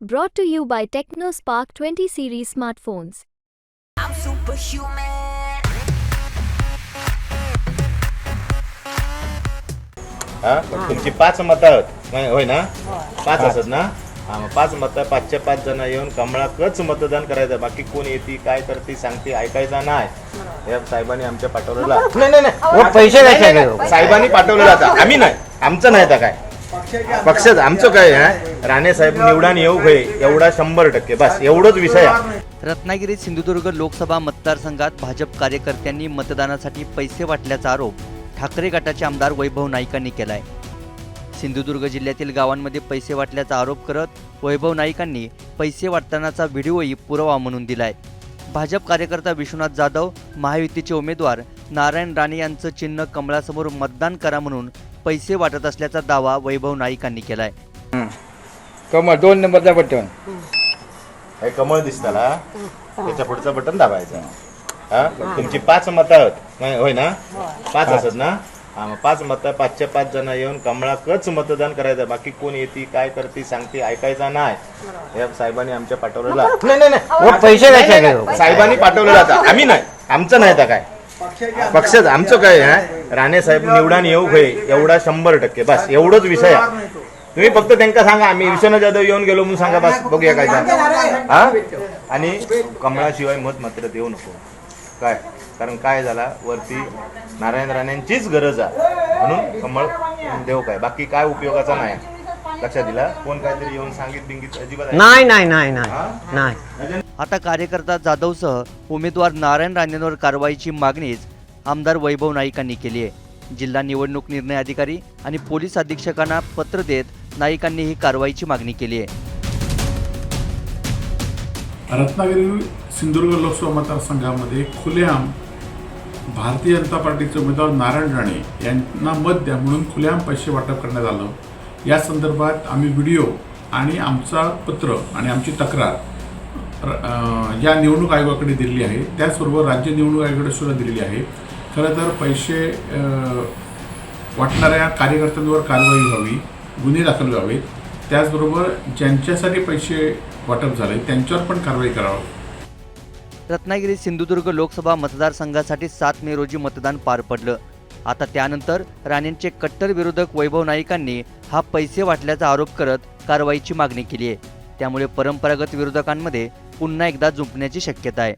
Brought to you by TechnoSpark 20 series smartphones. I'm superhuman. हा? तुमची पाच मतं आहेत. होय ना? पाच असत ना? हा मग पाच मतं पाचशे पाच जण येऊन कमळाकच मतदान करायचं. बाकी कोण येते काय करते सांगते ऐकायचा नाही. या साहेबांनी आमच्या पाठवलेला. नाही नाही नाही. वोट पैसे. साहेबांनी पाठवलेलं आता. आम्ही नाही. आमचं नाही आता काय. पक्षाच आमचं काय आहे राणे साहेब निवडून येऊ होय एवढा शंभर टक्के बस एवढंच विषय आहे. रत्नागिरी सिंधुदुर्ग लोकसभा मतदारसंघात भाजप कार्यकर्त्यांनी मतदानासाठी पैसे वाटल्याचा आरोप ठाकरे गटाचे आमदार वैभव नाईकांनी केलाय. सिंधुदुर्ग जिल्ह्यातील गावांमध्ये पैसे वाटल्याचा आरोप करत वैभव नाईकांनी पैसे वाटतानाचा व्हिडिओही पुरावा म्हणून दिलाय. भाजप कार्यकर्ता विश्वनाथ जाधव महायुतीचे उमेदवार नारायण राणे यांचं चिन्ह कमळासमोर मतदान करा म्हणून पैसे वाटत असल्याचा दावा वैभव नाईकांनी केलाय. कमळ दोन नंबरचा बटन. हे कमळ दिसताला त्याच्या पुढचं बटन दाबायचं. हा? तुमची पाच मतं आहेत. होय ना? पाच असत ना? हा मग पाच मतं पाचशे पाच जण येऊन कमळाकच मतदान करायचं. बाकी कोण येते काय करते सांगते ऐकायचा नाही. या साहेबांनी आमच्या पाठवलेला नाही नाही पैसे द्यायचे नाही, नाही. साहेबांनी पाठवलेलं आता आम्ही नाही. आमचं नाही आता काय. पक्षाच आमचं काय आहे राणे साहेब निवडून येऊ होय एवढा शंभर टक्के बस एवढंच विषय आहे. तुम्ही फक्त त्यांना सांगा आम्ही विश्वनाथ जाधव येऊन गेलो म्हणून सांगा बस बघूया काय. हा? आणि कमळाशिवाय मत मात्र देऊ नको. काय? कारण काय झाला वरती नारायण राणेंचीच गरज आहे. म्हणून कमळ देऊ काय? बाकी काय उपयोगाचा नाही. लक्षात दिला? कोण काहीतरी येऊन सांगित बिंगित अजिबात? नाही नाही नाही? नाही. आता कार्यकर्ता जाधवसह उमेदवार नारायण राणेंवर कारवाईची मागणीच आमदार वैभव नाईकांनी केली आहे. जिल्हा निवडणूक निर्णय अधिकारी आणि पोलीस अधीक्षकांना पत्र देत नाईकांनी ही कारवाईची मागणी केली आहे. रत्नागिरी सिंधुदुर्ग लोकसभा मतदारसंघामध्ये खुलेआम भारतीय जनता पार्टीचे उमेदवार नारायण राणे यांना मत द्या म्हणून खुलेआम पैसे वाटप करण्यात आलं. या संदर्भात आम्ही व्हिडिओ आणि आमचा पत्र आणि आमची तक्रार या निवडणूक आयोगाकडे दिलेली आहे. त्याचबरोबर राज्य निवडणूक आयोगाकडे सुद्धा दिलेली आहे. खरं तर पैसे वाटणाऱ्या कार्यकर्त्यांवर कारवाई व्हावी गुन्हे दाखल व्हावेत त्याचबरोबर ज्यांच्यासाठी पैसे वाटप झाले त्यांच्यावर पण कारवाई करावी. रत्नागिरी सिंधुदुर्ग लोकसभा मतदारसंघासाठी सात मे रोजी मतदान पार पडलं. आता त्यानंतर राणेंचे कट्टर विरोधक वैभव नाईकांनी हा पैसे वाटल्याचा आरोप करत कारवाईची मागणी केली आहे. त्यामुळे परंपरागत विरोधकांमध्ये पुन्हा एकदा जुंपण्याची शक्यता आहे.